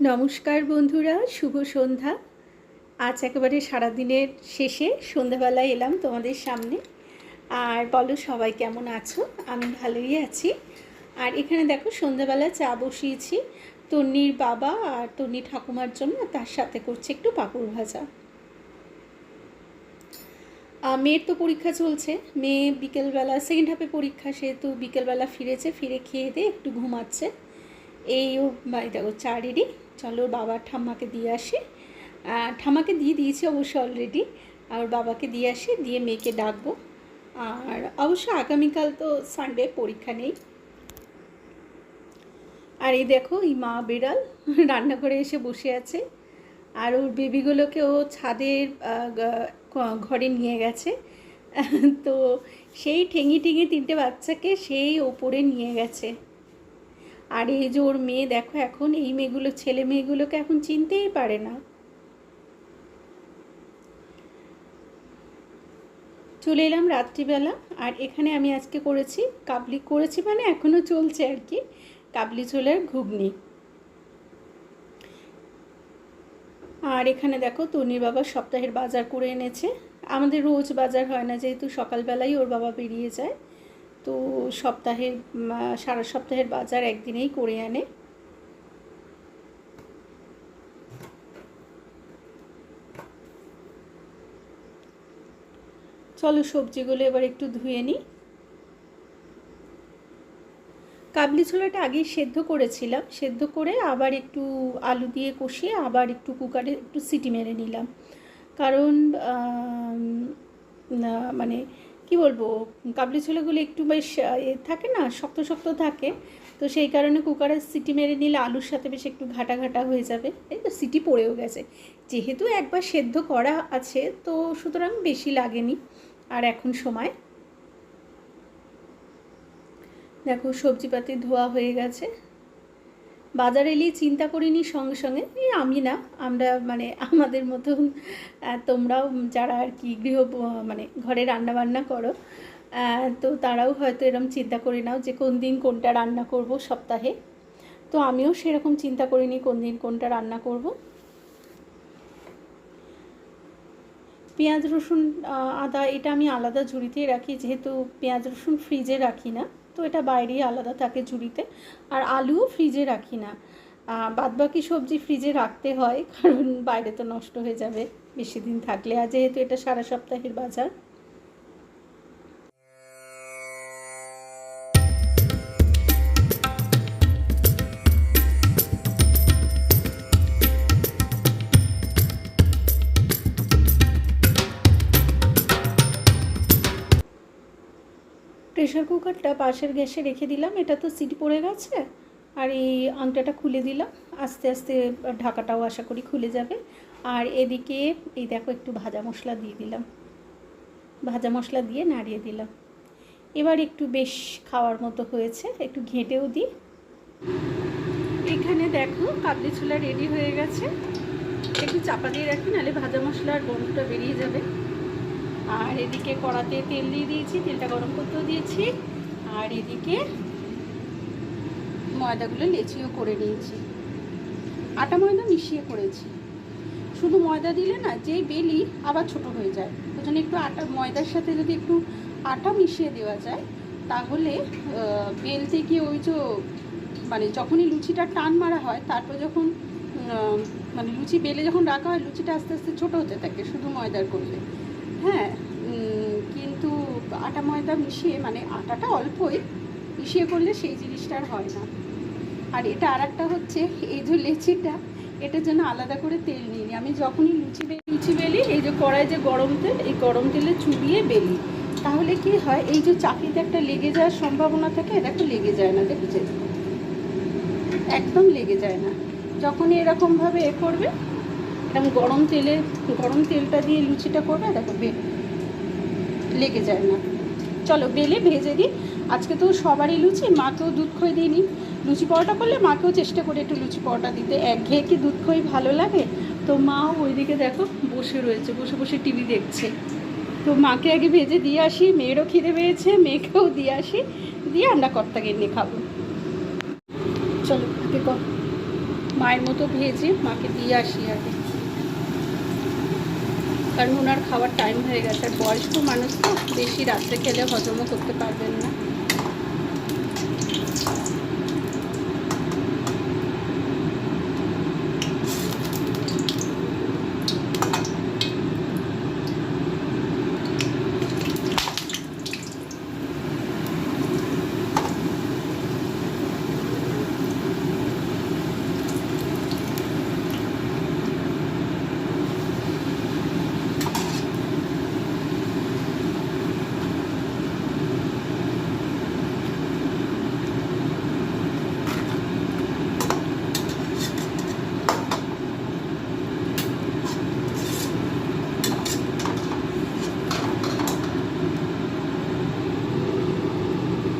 নমস্কার বন্ধুরা, শুভ সন্ধ্যা। আজ একেবারে সারাদিনের শেষে সন্ধ্যাবেলায় এলাম তোমাদের সামনে। আর বলো, সবাই কেমন আছো? আমি ভালোই আছি। আর এখানে দেখো, সন্ধ্যাবেলা চা বসিয়েছি। তন্নির বাবা আর তন্নি ঠাকুমার জন্য তার সাথে করছে একটু পাঁপড় ভাজা। মেয়ের তো পরীক্ষা চলছে। মেয়ে বিকেলবেলা সেকেন্ড হাফে পরীক্ষা, সেহেতু বিকেলবেলা ফিরেছে, ফিরে খেয়ে দিয়ে একটু ঘুমাচ্ছে। এই ও, বাড়ি দেখো, চা রেডি চলো বাবার ঠাম্মাকে দিয়ে আসি। ঠাম্মাকে দিয়ে দিয়েছি অবশ্য অলরেডি আর বাবাকে দিয়ে আসি, দিয়ে মেয়েকে ডাকবো। আর অবশ্য আগামীকাল তো সানডে পরীক্ষা নেই। আর এই দেখো, এই মা বিড়াল রান্নাঘরে এসে বসে আছে। আর ওর বেবিগুলোকে ও ছাদের ঘরে নিয়ে গেছে। তো সেই ঠেঙি ঠেঙি তিনটে বাচ্চাকে সেই ওপরে নিয়ে গেছে। আর এই যে ওর মেয়ে, দেখো এখন এই মেয়েগুলো, ছেলে মেয়েগুলোকে এখন চিনতেই পারে না। চলে এলাম রাত্রিবেলা, আর এখানে আমি আজকে করেছি কাবলি, করেছি মানে এখনও চলছে আর কি, কাবলি ছোলার ঘুগনি। আর এখানে দেখো তনির বাবা সপ্তাহের বাজার করে এনেছে। আমাদের রোজ বাজার হয় না, যেহেতু সকালবেলাই ওর বাবা বেরিয়ে যায়। তো সপ্তাহের সারা সপ্তাহের বাজার একদিনেই করে আনে। চলো সবজিগুলো এবার একটু ধুয়ে নিই। কাবলি ছোলাটা আগেই সেদ্ধ করেছিলাম। সেদ্ধ করে আবার একটু আলু দিয়ে কষিয়ে আবার একটু কুকারে একটু সিটি মেরে নিলাম। কারণ মানে কি বলব, কাবলি ছোলাগুলো একটু বেশ থাকে না, শক্ত শক্ত থাকে, তো সেই কারণে কুকারে সিটি মেরে নিলে আলুর সাথে বেশ একটু ঘাটা ঘাটা হয়ে যাবে। এই তো সিটি পড়েও গেছে। যেহেতু একবার সেদ্ধ করা আছে, তো সুতরাং বেশি লাগেনি। আর এখন সময়। দেখো সবজিপাতি ধোয়া হয়ে গেছে। বাজার এলেই চিন্তা করিনি সঙ্গে সঙ্গে। এই আমি না, আমরা মানে আমাদের মতন তোমরাও যারা আর কি গৃহ মানে ঘরে রান্না বান্না করো তো তারাও হয়তো এরকম চিন্তা করে নাও যে কোন দিন কোনটা রান্না করব সপ্তাহে। তো আমিও সেরকম চিন্তা করিনি কোন দিন কোনটা রান্না করব। পেঁয়াজ রসুন আদা, এটা আমি আলাদা ঝুড়িতেই রাখি, যেহেতু পেঁয়াজ রসুন ফ্রিজে রাখি না। তো এটা বাইরেই আলাদা থাকে ঝুড়িতে। আর আলুও ফ্রিজে রাখি না। বাদ বাদবাকি সবজি ফ্রিজে রাখতে হয়, কারণ বাইরে তো নষ্ট হয়ে যাবে, বেশি দিন থাকলে। আর যেহেতু এটা সারা সপ্তাহের বাজার প্রেশার কুকারটা পাশের গ্যাসে রেখে দিলাম, এটা তো সিটি পড়ে গেছে। আর এই আংটাটা খুলে দিলাম, আস্তে আস্তে ঢাকাটাও আশা করি খুলে যাবে। আর এদিকে এই দেখো একটু ভাজা মশলা দিয়ে দিলাম। ভাজা মশলা দিয়ে নাড়িয়ে দিলাম। এবার একটু বেশ খাওয়ার মতো হয়েছে, একটু ঘেঁটেও দিই। এখানে দেখো কাবলি ছোলা রেডি হয়ে গেছে। একটু চাপা দিয়ে রাখি, নাহলে ভাজা মশলার গন্ধটা বেরিয়ে যাবে। আর এদিকে কড়াতে তেল দিয়ে দিয়েছি, তেলটা গরম করতেও দিয়েছি। আর এদিকে ময়দাগুলো লেচিও করে নিয়েছি। আটা ময়দা মিশিয়ে করেছি। শুধু ময়দা দিলে না, যেই বেলি আবার ছোট হয়ে যায়। ওই জন্য একটু আটা, ময়দার সাথে যদি একটু আটা মিশিয়ে দেওয়া যায়, তাহলে বেলতে গিয়ে ওই যে মানে যখনই লুচিটা টান মারা হয়, তারপর যখন মানে লুচি বেলে যখন রাখা হয়, লুচিটা আস্তে আস্তে ছোটো হতে থাকে, শুধু ময়দার করলে। হ্যাঁ কিন্তু আটা, ময়দা মিশিয়ে মানে আটাটা অল্পই মিশিয়ে করলে সেই জিনিসটা আর হয় না। আর এটা আর একটা হচ্ছে, এই যে লেচিটা, এটার জন্য আলাদা করে তেল নিই। আমি যখনই লুচি লুচি বেলি, এই যে কড়াই যে গরম তেল, এই গরম তেলে চুবিয়ে বেলি। তাহলে কি হয়, এই যে চাকরিতে একটা লেগে যাওয়ার সম্ভাবনা থাকে, এটা একটু লেগে যায় না, দেখেছেন? একদম লেগে যায় না। যখনই এরকমভাবে এ করবে এরকম গরম তেলে, গরম তেলটা দিয়ে লুচিটা করবে, দেখো লেগে যায় না। চলো বেলে ভেজে দিই। আজকে তো সবারই লুচি, মাকেও দুধ খই দিইনি। লুচি পরোটা করলে মাকেও চেষ্টা করি একটু লুচি পরোটা দিতে। একঘেয়ে কি দুধ খই ভালো লাগে? তো মাও ওইদিকে দেখো বসে রয়েছে, বসে বসে টিভি দেখছে। তো মাকে আগে ভেজে দিয়ে আসি, মেয়েরও খিদে পেয়েছে, মেয়েকেও দিয়ে আসি। দিয়ে আমরা কর্তাকে এনে খাব। চলো মায়ের মতো ভেজে মাকে দিয়ে আসি আগে। কারণ ওনার খাওয়ার টাইম হয়ে গেছে। বয়স্ক মানুষ তো বেশি রাত্রে খেলে হজমও করতে পারবেন না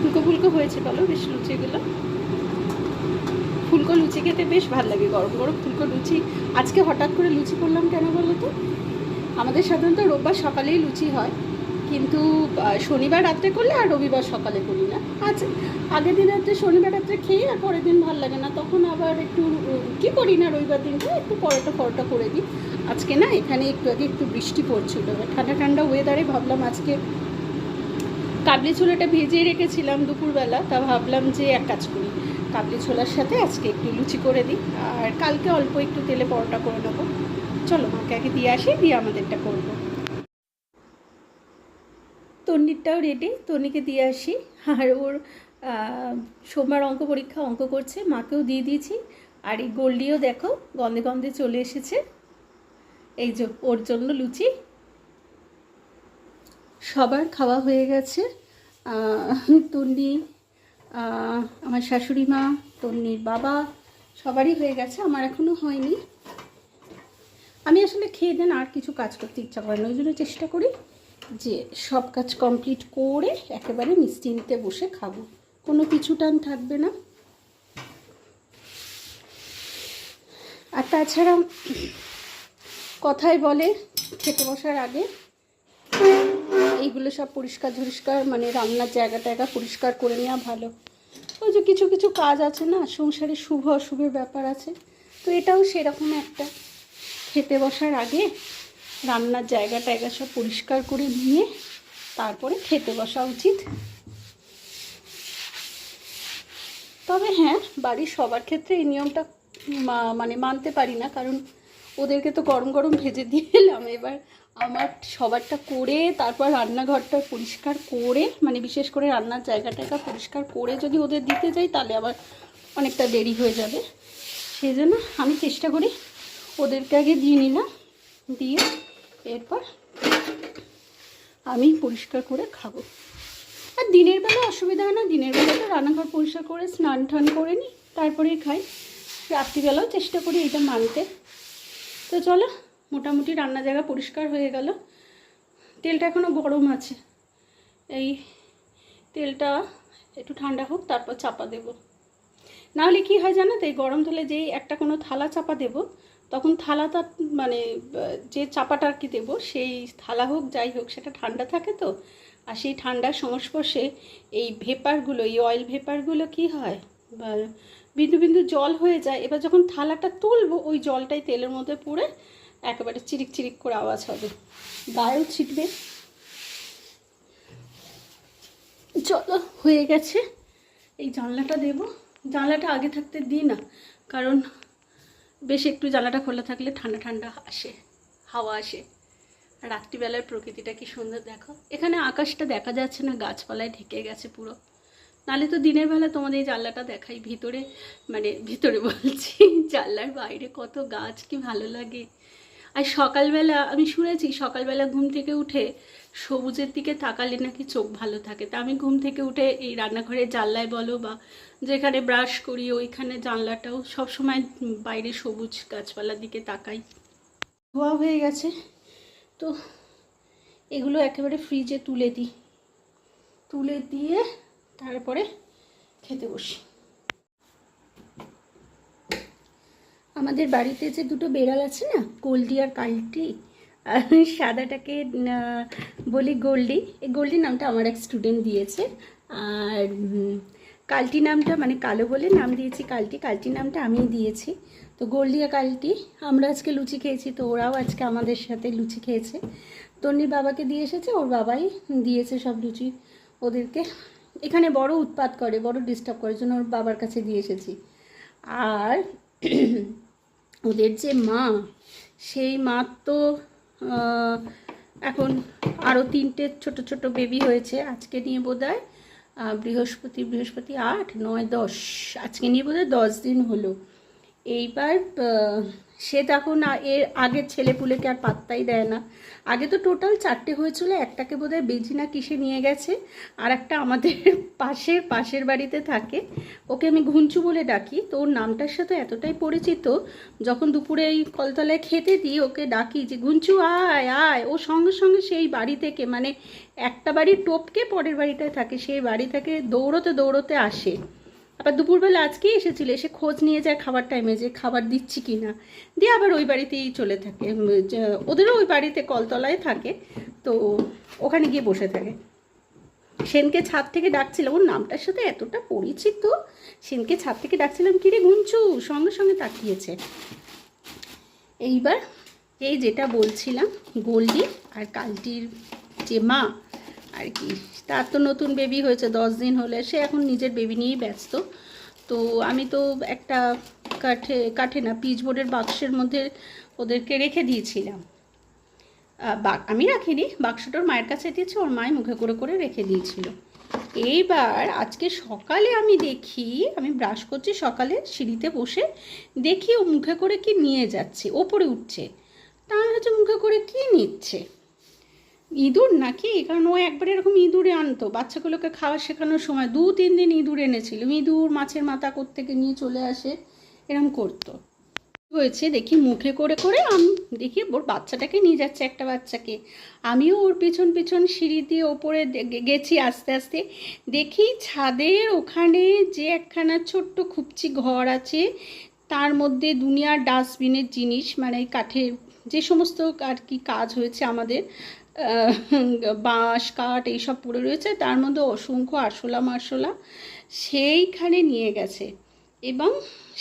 ফুলকো ফুলকো হয়েছে বলো বেশ লুচিগুলো ফুলকো লুচি খেতে বেশ ভালো লাগে, গরম গরম ফুলকো লুচি। আজকে হঠাৎ করে লুচি করলাম কেন বলো তো? আমাদের সাধারণত রোববার সকালেই লুচি হয়, কিন্তু শনিবার রাত্রে করলে আর রবিবার সকালে করি না। আজ, আগের দিন রাত্রে শনিবার রাত্রে খেয়ে আর পরের দিন ভালো লাগে না। তখন আবার একটু কি করি না রবিবার দিনটা? একটু পরোটা পরোটা করে দিই। আজকে না, এখানে একটু আগে একটু বৃষ্টি পড়ছিল। ঠান্ডা ঠান্ডা ওয়েদারে ভাবলাম আজকে কাবলি ছোলাটা ভিজিয়ে রেখেছিলাম দুপুরবেলা। তা ভাবলাম যে এক কাজ করি কাবলি ছোলার সাথে আজকে একটু লুচি করে দিই। আর কালকে অল্প একটু তেলে পরোটা করে নেব। চলো, মাকে আগে দিয়ে আসি, দিয়ে আমাদেরটা করব। তন্নিরটাও রেডি তন্নিকে দিয়ে আসি। আর ওর সোমবার অঙ্ক পরীক্ষা অঙ্ক করছে, মাকেও দিয়ে দিয়েছি। আর এই গোল্ডিও দেখো, গন্ধে গন্ধে চলে এসেছে। এই যে, ওর জন্য লুচি। সবার খাওয়া হয়ে গেছে। তন্নি আমার শাশুড়ি মা, তন্নির বাবা, সবারই হয়ে গেছে, আমার এখনও হয়নি। আমি আসলে খেয়ে দেন আর কিছু কাজ করতে ইচ্ছা করে না, ওই জন্য চেষ্টা করি যে সব কাজ কমপ্লিট করে একেবারে নিশ্চিন্তে বসে খাব। কোনো পিছু টান থাকবে না। আর তাছাড়া কথায় বলে খেতে বসার আগে এইগুলো সব পরিষ্কার ঝরিষ্কার মানে রান্নার জায়গা টায়গা পরিষ্কার করে নেওয়া ভালো। ওই যে কিছু কিছু কাজ আছে না, সংসারে শুভ অশুভের ব্যাপার আছে, তো এটাও সেরকম একটা খেতে বসার আগে রান্নার জায়গা টায়গা সব পরিষ্কার করে নিয়ে তারপরে খেতে বসা উচিত। তবে হ্যাঁ বাড়ির সবার ক্ষেত্রে এই নিয়মটা মানে মানতে পারি না, কারণ ওদেরকে তো গরম গরম ভেজে দিয়ে এলাম। এবার আমার সবারটা করে, তারপর রান্নাঘরটা পরিষ্কার করে মানে বিশেষ করে রান্নার জায়গাটাকে পরিষ্কার করে যদি ওদের দিতে যাই, তাহলে আবার অনেকটা দেরি হয়ে যাবে। সেই জন্য আমি চেষ্টা করি ওদেরকে আগে দিয়ে নিলাম, দিয়ে এরপর আমি পরিষ্কার করে খাব। আর দিনের বেলা অসুবিধা হয় না, দিনের বেলা তো রান্নাঘর পরিষ্কার করে স্নান টান করে নিই, তারপরেই খাই। রাত্রিবেলাও চেষ্টা করি এটা মানতে। তো চলো, মোটামুটি রান্না জায়গা পরিষ্কার হয়ে গেল। তেলটা এখনও গরম আছে। এই তেলটা একটু ঠান্ডা হোক, তারপর চাপা দেবো। নাহলে কি হয় জানো তো, এই গরম তেলে যেই একটা কোনো থালা চাপা দেবো, তখন থালাটা মানে যে চাপাটা আর কি দেবো, সেই থালা হোক, যাই হোক, সেটা ঠান্ডা থাকে তো। আর সেই ঠান্ডার সংস্পর্শে এই ভেপারগুলো, এই অয়েল ভেপারগুলো কি হয়? বিন্দু বিন্দু জল হয়ে যায়, এবার যখন থালাটা তুলবো, ওই জলটাই তেলের মধ্যে পড়ে একেবারে চিরিক চিরিক করে আওয়াজ হবে। গায়েও ছিটবে। চলো, হয়ে গেছে। এই জানলাটা দেবো। জানলাটা আগে থাকতে দিই না, কারণ বেশ একটু জানলাটা খোলা থাকলে ঠান্ডা ঠান্ডা আসে, হাওয়া আসে। রাত্রিবেলার প্রকৃতিটা কি সুন্দর, দেখো। এখানে আকাশটা দেখা যাচ্ছে না, গাছপালায় ঢেকে গেছে পুরো। নালে তো দিনের বেলা তোমাদের এই জানলাটা দেখাই, ভিতরে মানে ভিতরে বলছি, জানলার বাইরে কত গাছ, কি ভালো লাগে। আর সকালবেলা, আমি শুনেছি সকালবেলা ঘুম থেকে উঠে সবুজের দিকে তাকালে নাকি চোখ ভালো থাকে। তা আমি ঘুম থেকে উঠে এই রান্নাঘরের জানলায় বলো বা যেখানে ব্রাশ করি, ওইখানে জানলাটাও সবসময় বাইরে সবুজ গাছপালার দিকে তাকাই। ধোয়া হয়ে গেছে, তো এগুলো একেবারে ফ্রিজে তুলে দিই। তুলে দিয়ে তারপরে খেতে বসি। আমাদের বাড়িতে যে দুটো বেড়াল আছে না, গোল্ডি আর কালটি সাদাটাকে বলি গোল্ডি, এই গোল্ডি নামটা আমার এক স্টুডেন্ট দিয়েছে। আর কালটি নামটা মানে কালো বলে নাম দিয়েছি কালটি কালটি নামটা আমিই দিয়েছি। তো গোল্ডিয়া কালটি, আমরা আজকে লুচি খেয়েছি, তো ওরাও আজকে আমাদের সাথে লুচি খেয়েছে। তন্নির বাবাকে দিয়ে এসেছে, ওর বাবাই দিয়েছে সব লুচি ওদেরকে। এখানে বড় উৎপাত করে, বড় ডিস্টার্ব করে জন্য ওর বাবার কাছে দিয়ে এসেছি। আর ওদের যে মা, সেই মা তো এখন আরও তিনটে ছোট ছোট বেবি হয়েছে, আজকে নিয়ে বোধ হয় বৃহস্পতি বৃহস্পতি আট, নয়, দশ, আজকে নিয়ে বোধ দশ দিন হলো। এইবার সে তখন এর আগের ছেলেপুলেকে আর পাত্তাই দেয় না। আগে তো টোটাল চারটে হয়েছিল, একটাকে বোধহয় বেজি না কিসে নিয়ে গেছে, আর একটা আমাদের পাশের পাশের বাড়িতে থাকে। ওকে আমি ঘুঞ্চু বলে ডাকি, তো ওর নামটার সাথে এতটাই পরিচিত, যখন দুপুরে এই কলতলায় খেতে দিই, ওকে ডাকি যে, ঘুঞ্চু, আয় আয়। ও সঙ্গে সঙ্গে সেই বাড়ি থেকে মানে একটা বাড়ি টপকে পরের বাড়িটায় থাকে, সেই বাড়ি থেকে দৌড়তে দৌড়তে আসে। আবার দুপুরবেলা আজকেই এসেছিল, এসে খোঁজ নিয়ে যায় খাবার টাইমে যে খাবার দিচ্ছি কি না দিয়ে আবার ওই বাড়িতেই চলে থাকে। ওদেরও ওই বাড়িতে কলতলায় থাকে, তো ওখানে গিয়ে বসে থাকে। সেনকে ছাদ থেকে ডাকছিলাম, ওর নামটার সাথে এতটা পরিচিত। সেনকে ছাদ থেকে ডাকছিলাম, কিরে গুঞ্চু সঙ্গে সঙ্গে তাকিয়েছে। এইবার এই যেটা বলছিলাম, গোল্ডি আর কালটির যে মা, আর কি তার তো নতুন বেবি হয়েছে, দশ দিন হলে। সে এখন নিজের বেবি নিয়েই ব্যস্ত। তো আমি তো একটা কাঠে কাঠে না পিচবোর্ডের বাক্সের মধ্যে ওদেরকে রেখে দিয়েছিলাম। আমি রাখিনি, বাক্সটা ওর মায়ের কাছে দিয়েছি, ওর মায় মুখে করে করে রেখে দিয়েছিল। এইবার আজকে সকালে আমি দেখি, আমি ব্রাশ করছি সকালে সিঁড়িতে বসে, দেখি ও মুখে করে কি নিয়ে যাচ্ছে, ওপরে উঠছে। তা আমি হচ্ছে মুখে করে কি নিচ্ছে? ইঁদুর নাকি? কারণ ও একবার এরকম ইঁদুরে আনতো। বাচ্চাগুলোকে খাওয়া শেখানোর সময় দু, তিন দিন ইঁদুর এনেছিল। ইঁদুর, মাছের মাথা থেকে নিয়ে চলে আসে এরকম করতো। হয়েছে, দেখি মুখে করে করে আমি, দেখি ওর বাচ্চাটাকে নিয়ে যাচ্ছে একটা বাচ্চাকে। আমিও ওর পিছন পিছন সিঁড়ি দিয়ে ওপরে গেছি আস্তে আস্তে। দেখি ছাদের ওখানে যে একখানা ছোট্ট খুপচি ঘর আছে, তার মধ্যে দুনিয়ার ডাস্টবিনের জিনিস মানে কাঠের যে সমস্ত আর কি কাজ হয়েছে আমাদের বাঁশ, কাঠ এইসব পড়ে রয়েছে। তার মধ্যে অসংখ্য আরশোলা মারশোলা সেইখানে নিয়ে গেছে এবং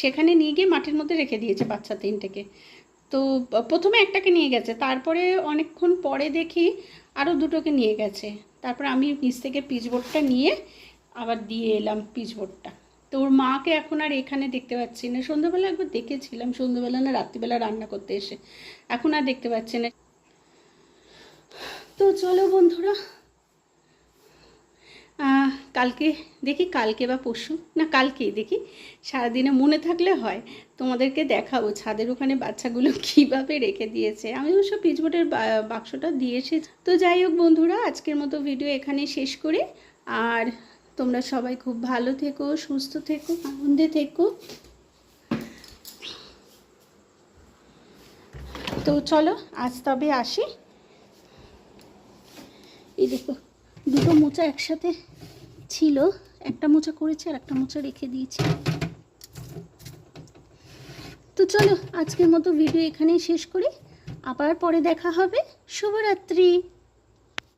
সেখানে নিয়ে গিয়ে মাটির মধ্যে রেখে দিয়েছে বাচ্চা তিনটেকে। তো প্রথমে একটাকে নিয়ে গেছে, তারপরে অনেকক্ষণ পরে দেখি আরও দুটোকে নিয়ে গেছে। তারপর আমি নিচ থেকে পিচবোর্ডটা নিয়ে আবার দিয়ে এলাম পিচবোর্ডটা তো ওর মাকে এখন আর এখানে দেখতে পাচ্ছি না। সন্ধ্যাবেলা একবার দেখেছিলাম, সন্ধ্যাবেলা না রাত্রিবেলা রান্না করতে এসে। এখন আর দেখতে পাচ্ছি না। তো চলো বন্ধুরা। কালকে দেখি কালকে বা পরশু, না কালকেই দেখি। সারাদিনে মনে থাকলে হয়, তোমাদেরকে দেখাবো ছাদের ওখানে বাচ্চাগুলো কীভাবে রেখে দিয়েছে। আমি অবশ্য পিচবোর্ডের বাক্সটা দিয়ে এসেছি। তো যাই হোক বন্ধুরা, আজকের মতো ভিডিও এখানে শেষ করি। আর তোমরা সবাই খুব ভালো থেকো, সুস্থ থেকো, আনন্দে থেকো। তো চলো, আজ তবে আসি। এই দেখো, দুটো মোচা একসাথে ছিল। একটা মোচা করেছি আর একটা মোচা রেখে দিয়েছি। তো চলো, আজকের মতো ভিডিও এখানেই শেষ করি। আবার পরে দেখা হবে। শুভরাত্রি।